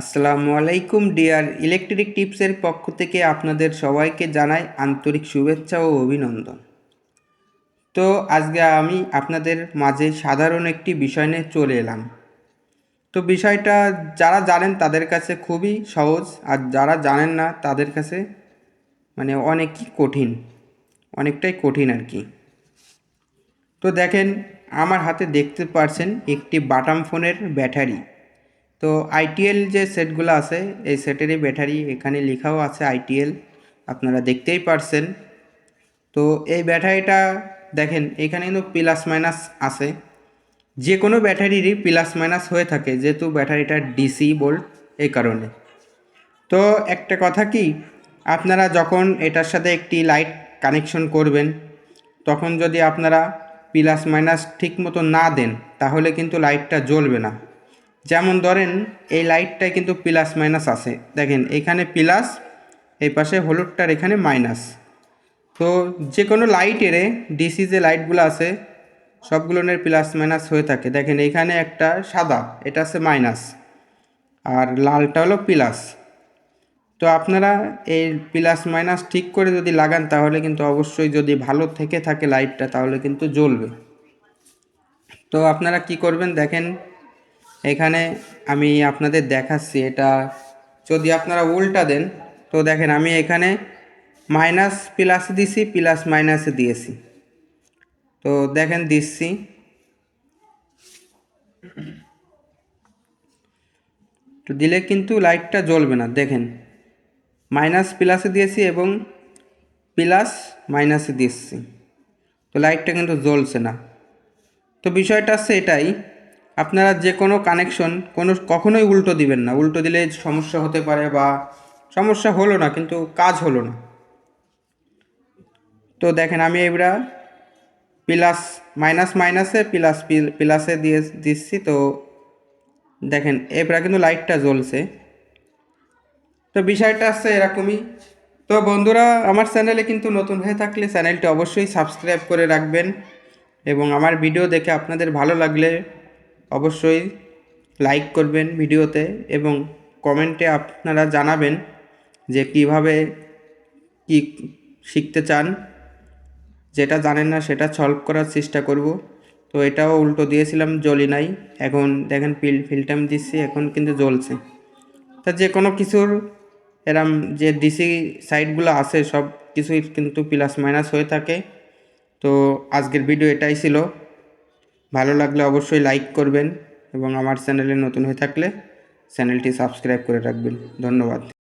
আসসালামু আলাইকুম, deer electric টিপসের পক্ষ থেকে আপনাদের সবাইকে জানাই আন্তরিক শুভেচ্ছা ও অভিনন্দন। তো আজকে আমি আপনাদের মাঝে সাধারণ একটি বিষয় নিয়ে চলে এলাম। তো বিষয়টা যারা জানেন তাদের কাছে খুবই সহজ, আর যারা জানেন না তাদের কাছে মানে অনেকই কঠিন, অনেকটাই কঠিন আর কি। তো দেখেন, আমার হাতে দেখতে পারছেন একটি বাটাম ফোনের ব্যাটারি। তো আইটিএল যে সেটগুলো আছে, এই সেটেরই ব্যাটারি এখানে লেখাও আছে আইটিএল আপনারা দেখতেই পারছেন। তো এই ব্যাটারিটা দেখেন, এখানে কিন্তু প্লাস মাইনাস আছে। যে কোনো ব্যাটারিরই প্লাস মাইনাস হয়ে থাকে, যেহেতু ব্যাটারিটা ডিসি বোল্ট এই কারণে। তো একটা কথা কি, আপনারা যখন এটার সাথে একটি লাইট কানেকশন করবেন, তখন যদি আপনারা প্লাস মাইনাস ঠিক মতো না দেন, তাহলে কিন্তু লাইটটা জ্বলবে না। যেমন ধরেন, এই লাইটটায় কিন্তু প্লাস মাইনাস আছে। দেখেন, এখানে প্লাস এই পাশে হলুদটার এখানে মাইনাস তো যে কোনো লাইটেরে ডিসি যে লাইটগুলো আছে, সবগুলোনের প্লাস মাইনাস হয়ে থাকে। দেখেন, এখানে একটা সাদা, এটা আছে মাইনাস আর লালটা হলো প্লাস তো আপনারা এই প্লাস মাইনাস ঠিক করে যদি লাগান, তাহলে কিন্তু অবশ্যই যদি ভালো থেকে থাকে লাইটটা তাহলে কিন্তু জ্বলবে। তো আপনারা কি করবেন, দেখেন এখানে আমি আপনাদের দেখাচ্ছি, এটা যদি আপনারা উল্টা দেন, তো দেখেন আমি এখানে মাইনাস প্লাস দিছি, প্লাস মাইনাসে দিয়েছি। তো দেখেন দিচ্ছি। তো দিলে কিন্তু লাইটটা জ্বলবে না, দেখেন। মাইনাস প্লাসে দিয়েছি এবং প্লাস মাইনাসে দিচ্ছি। তো লাইটটা কিন্তু জ্বলছে না। তো বিষয়টা হচ্ছে এটাই আপনারা যে কোনো কানেকশন কোনো, কখনোই উল্টো দিবেন না। উল্টো দিলে সমস্যা হতে পারে বা সমস্যা হলো না, কিন্তু কাজ হলো না। তো দেখেন, আমি এবার প্লাস মাইনাস মাইনাসে প্লাস প্লাসে দিয়ে দিচ্ছি। তো দেখেন, এবার কিন্তু লাইটটা জ্বলছে। তো বিষয়টা আসছে এরকমই। তো বন্ধুরা, আমার চ্যানেলে কিন্তু নতুন হয়ে থাকলে চ্যানেলটি অবশ্যই সাবস্ক্রাইব করে রাখবেন এবং আমার ভিডিও দেখে আপনাদের ভালো লাগলে অবশ্যই লাইক করবেন ভিডিওতে এবং কমেন্টে আপনারা জানাবেন যে কীভাবে কি শিখতে চান। যেটা জানেন না সেটা সলভ করার চেষ্টা করব। তো এটাও উল্টো দিয়েছিলাম জ্বলি নাই এখন দেখেন পিল ফিল্টাম দিচ্ছি, এখন কিন্তু জ্বলছে। তা যে কোনো কিছুর এরম যে ডিসি সাইটগুলো আছে সব কিছুই কিন্তু প্লাস মাইনাস হয়ে থাকে। তো আজকের ভিডিও এটাই ছিল। ভালো লাগলে অবশ্যই লাইক করবেন এবং আমার চ্যানেলে নতুন হয়ে থাকলে চ্যানেলটি সাবস্ক্রাইব করে রাখবেন। ধন্যবাদ।